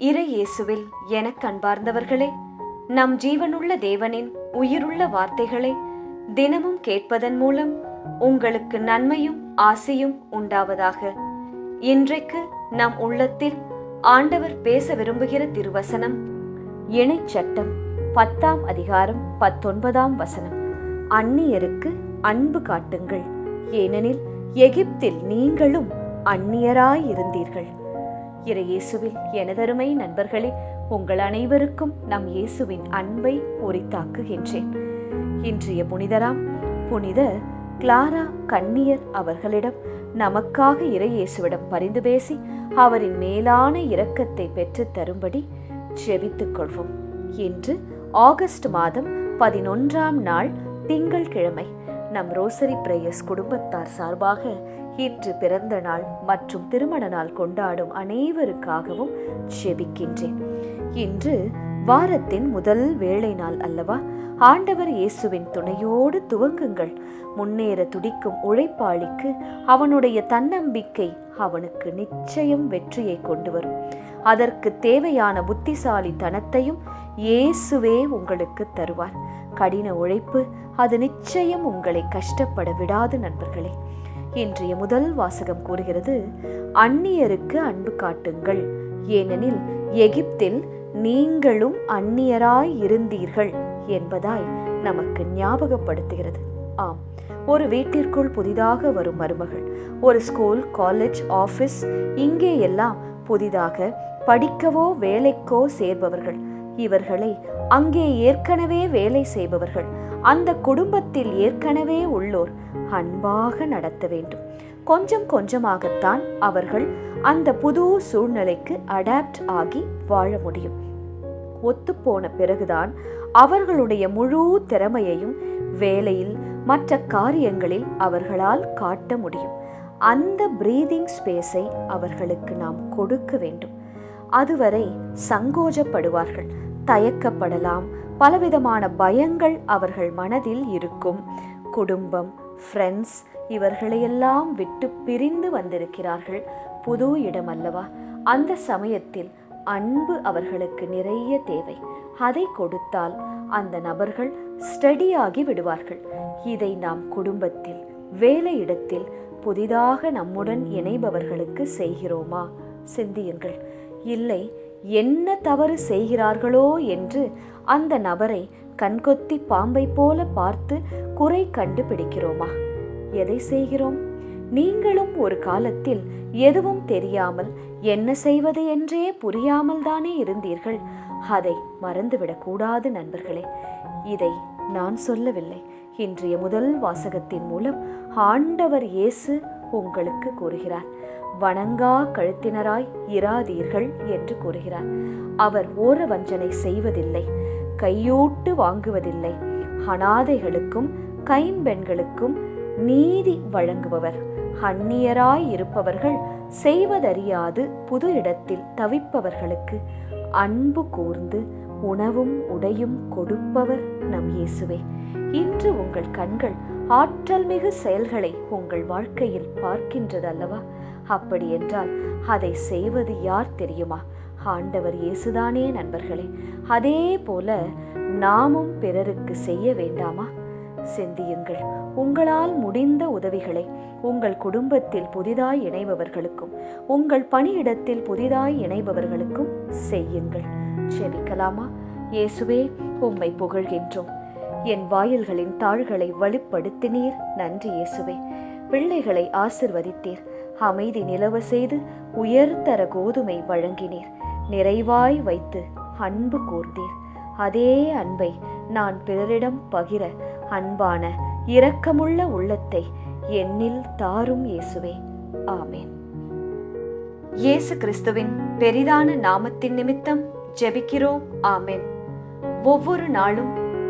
இறை இயேசுவில் எனக் அன்பார்ந்தவர்களே நம் ஜீவனுள்ள தேவனின் உயிருள்ள வார்த்தைகளை தினமும் கேட்பதன் மூலம் உங்களுக்கு நன்மையும் ஆசையும் உண்டாவதாக. இன்றைக்கு நம் உள்ளத்தில் ஆண்டவர் பேச விரும்புகிற திருவசனம் இணைச் சட்டம் பத்தாம் அதிகாரம் பத்தொன்பதாம் வசனம். அந்நியருக்கு அன்பு காட்டுங்கள் ஏனெனில் எகிப்தில் நீங்களும் அந்நியராயிருந்தீர்கள். இறை இயேசுவில் எனதருமை நண்பர்களே உங்கள் அனைவருக்கும் நம் இயேசுவின் அன்பை உரித்தாக்குகின்றேன். இன்றைய புனிதராம் புனித கிளாரா கண்ணியர் அவர்களிடம் நமக்காக இறை இயேசுவிடம் பரிந்து பேசி அவரின் மேலான இரக்கத்தை பெற்றுத் தரும்படி ஜெபித்துக் கொள்வோம். இன்று ஆகஸ்ட் மாதம் பதினொன்றாம் நாள் திங்கள்கிழமை நம் ரோசரி பிரேயர்ஸ் குடும்பத்தார் சார்பாக இன்று பிறந்த நாள் மற்றும் திருமண நாள் கொண்டாடும் அனைவருக்காகவும் செபிக்கின்றேன். இன்று வாரத்தின் முதல் வேலை நாள் அல்லவா? ஆண்டவர் இயேசுவின் துணையோடு துவங்குங்கள். முன்னேற துடிக்கும் உழைப்பாளிக்கு அவனுடைய தன்னம்பிக்கை அவனுக்கு நிச்சயம் வெற்றியை கொண்டு வரும். அதற்கு தேவையான புத்திசாலித்தனத்தையும் இயேசுவே உங்களுக்கு தருவார். கடின உழைப்பு அது நிச்சயம் உங்களை கஷ்டப்பட விடாது நண்பர்களே. இன்றைய முதல் வாசகம் கூறுகிறது அந்நியருக்கு அன்பு காட்டுங்கள். ஏனெனில் எகிப்தில் நீங்களும் அந்நியராய் இருந்தீர்கள் என்பதாய் நமக்கு ஞாபகப்படுத்துகிறது. ஆம் ஒரு வீட்டிற்குள் புதிதாக வரும் மருமகள் ஒரு ஸ்கூல் காலேஜ் ஆஃபீஸ் இங்கே எல்லாம் புதிதாக படிக்கவோ வேலைக்கோ சேர்பவர்கள் இவர்களை அங்கே ஏற்கனவே வேலை செய்பவர்கள் அந்த குடும்பத்தில் ஏற்கனவே உள்ளோர் அன்பாக நடத்த வேண்டும். கொஞ்சம் கொஞ்சமாகத்தான் அவர்கள் அந்த புது சூழ்நிலைக்கு அடாப்ட் ஆகி வாழ முடியும். ஒத்துப்போன பிறகுதான் அவர்களுடைய முழு திறமையையும் வேலையில் மற்ற காரியங்களில் அவர்களால் காட்ட முடியும். அந்த பிரீதிங் ஸ்பேஸை அவர்களுக்கு நாம் கொடுக்க வேண்டும். அதுவரை சங்கோஜப்படுவார்கள். தயக்கப்படலாம். பலவிதமான பயங்கள் அவர்கள் மனதில் இருக்கும். குடும்பம் ஃப்ரெண்ட்ஸ் இவர்களையெல்லாம் விட்டு பிரிந்து வந்திருக்கிறார்கள். புது இடம் அல்லவா அந்த சமயத்தில் அன்பு அவர்களுக்கு நிறைய தேவை. அதை கொடுத்தால் அந்த நபர்கள் ஸ்டடியாகி விடுவார்கள். இதை நாம் குடும்பத்தில் வேலையிடத்தில் புதிதாக நம்முடன் இணைபவர்களுக்கு செய்கிறோமா? சிந்தியுங்கள். இல்லை என்ன தவறு செய்கிறார்களோ என்று அந்த நபரை கண்கொத்தி பாம்பை போல பார்த்து குறை கண்டுபிடிக்கிறோமா? எதை செய்கிறோம்? நீங்களும் ஒரு காலத்தில் எதுவும் தெரியாமல் என்ன செய்வது என்றே புரியாமல் தானே இருந்தீர்கள். அதை மறந்துவிடக்கூடாது நண்பர்களே. இதை நான் சொல்லவில்லை. இன்றைய முதல் வாசகத்தின் மூலம் ஆண்டவர் இயேசு உங்களுக்கு கூறுகிறார். வணங்கா கழுத்தினராய் இராதீர்கள் என்று கூறுகிறார். அவர் ஓர வஞ்சனை செய்வதில்லை கையூட்டு வாங்குவதில்லை. அனாதைகளுக்கும் கைம்பெண்களுக்கும் நீதி வழங்குபவர். அந்நியராய் இருப்பவர்கள் செய்வதறியாது புது இடத்தில் தவிப்பவர்களுக்கு அன்பு கூர்ந்து உணவும் உடையும் கொடுப்பவர் நம் இயேசுவே. இன்று உங்கள் கண்கள் ஆற்றல் மிகு செயல்களை உங்கள் வாழ்க்கையில் பார்க்கின்றது அல்லவா அப்படி என்றால் அதை செய்வது யார் தெரியுமா? ஆண்டவர் இயேசுதானே நண்பர்களே. அதே போல நாமும் பிறருக்கு செய்ய வேண்டாமா? சிந்தியுங்கள். உங்களால் முடிந்த உதவிகளை உங்கள் குடும்பத்தில் புதிதாய் இணைபவர்களுக்கும் உங்கள் பணியிடத்தில் புதிதாய் இணைபவர்களுக்கும் செய்யுங்கள். செபிக்கலாமா இயேசுவே உம்மை புகழ்கின்றோம். என் வாயில்களின் தாள்களை வலுப்படுத்தினீர். நன்றி இயேசுவே. பிள்ளைகளை ஆசிர்வதித்தீர். அமைதி நிலவ செய்து உயர்தர கோதுமை வழங்கினீர். நிறைவாய் வைத்து அன்பு கூர்ந்தீர். அதே அன்பை நான் பிறரிடம் பகிர அன்பான இரக்கமுள்ள உள்ளத்தை என்னில் தாரும் இயேசுவே. ஆமேன். இயேசு கிறிஸ்துவின் பெரிதான நாமத்தின் நிமித்தம் ஜெபிக்கிறோம். ஆமேன். ஒவ்வொரு நாளும்